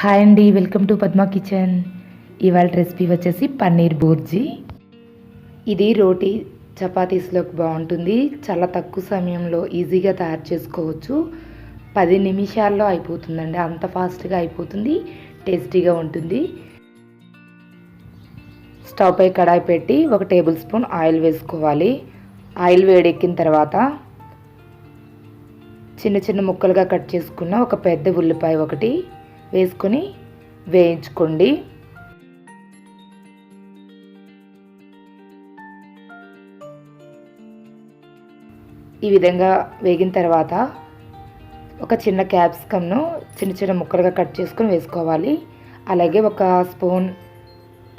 Hi అండి welcome to Padma kitchen. ఇవాళ recipe వచ్చేసి పన్నీర్ బూర్జీ. ఇది రోటీ చపాతీస్లోకి బాగుంటుంది. చాలా తక్కువ సమయంలో ఈజీగా తయారు చేసుకోవచ్చు. పది నిమిషాల్లో అయిపోతుందండి. అంత ఫాస్ట్గా అయిపోతుంది. టేస్టీగా ఉంటుంది. స్టవ్ పై కడాయి పెట్టి ఒక టేబుల్ స్పూన్ ఆయిల్ వేసుకోవాలి. ఆయిల్ వేడెక్కిన తర్వాత చిన్న చిన్న ముక్కలుగా కట్ చేసుకున్న ఒక పెద్ద ఉల్లిపాయ ఒకటి వేసుకొని వేయించుకోండి. ఈ విధంగా వేగిన తర్వాత ఒక చిన్న క్యాప్సికమ్ను చిన్న చిన్న ముక్కలుగా కట్ చేసుకొని వేసుకోవాలి. అలాగే ఒక స్పూన్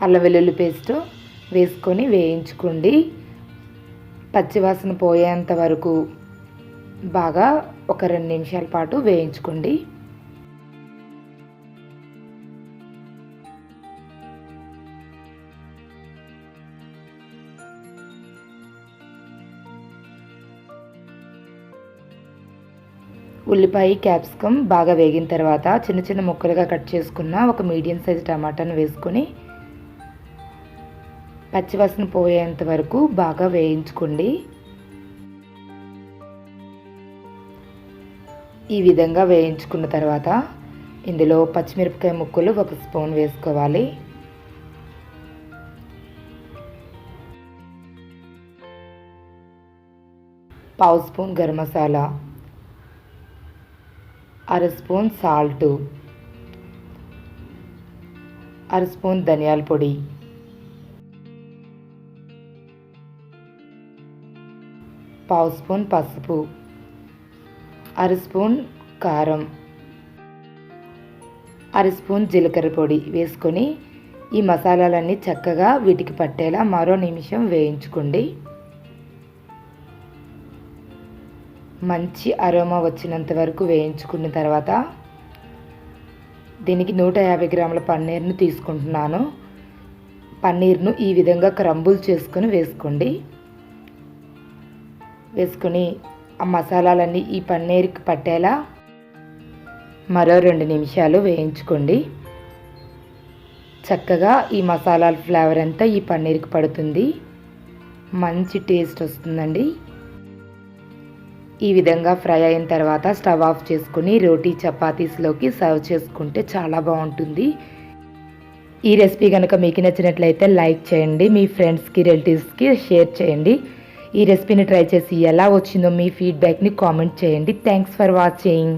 అల్లం వెల్లుల్లి పేస్ట్ వేసుకొని వేయించుకోండి. పచ్చివాసన పోయేంత వరకు బాగా ఒక రెండు నిమిషాల పాటు వేయించుకోండి. ఉల్లిపాయ క్యాప్సికమ్ బాగా వేగిన తర్వాత చిన్న చిన్న ముక్కలుగా కట్ చేసుకున్న ఒక మీడియం సైజ్ టమాటాను వేసుకొని పచ్చివాసన పోయేంత వరకు బాగా వేయించుకోండి. ఈ విధంగా వేయించుకున్న తర్వాత ఇందులో పచ్చిమిరపకాయ ముక్కలు ఒక స్పూన్ వేసుకోవాలి. పావు స్పూన్ గరం మసాలా అర స్పూన్ సాల్ట్ అర స్పూన్ ధనియాల పొడి. పావు స్పూన్ పసుపు అర స్పూన్ కారం అర స్పూన్ జీలకర్ర పొడి వేసుకొని ఈ మసాలాలన్నీ చక్కగా వీటికి పట్టేలా మరో నిమిషం వేయించుకోండి. మంచి అరోమా వచ్చినంత వరకు వేయించుకున్న తర్వాత దీనికి నూట యాభై గ్రాముల పన్నీర్ను తీసుకుంటున్నాను. పన్నీర్ను ఈ విధంగా క్రంబుల్ చేసుకొని వేసుకోండి. వేసుకొని ఆ మసాలాలన్నీ ఈ పన్నీర్కి పట్టేలా మరో రెండు నిమిషాలు వేయించుకోండి. చక్కగా ఈ మసాలాల ఫ్లేవర్ అంతా ఈ పన్నీర్కి పడుతుంది. మంచి టేస్ట్ వస్తుందండి. ఈ విధంగా ఫ్రై అయిన తర్వాత స్టవ్ ఆఫ్ చేసుకుని రోటీ చపాతీస్లోకి సర్వ్ చేసుకుంటే చాలా బాగుంటుంది. ఈ రెసిపీ కనుక మీకు నచ్చినట్లయితే లైక్ చేయండి మీ ఫ్రెండ్స్కి రిలేటివ్స్కి షేర్ చేయండి. ఈ రెసిపీని ట్రై చేసి ఎలా వచ్చిందో మీ ఫీడ్బ్యాక్ని కామెంట్ చేయండి. Thanks for watching.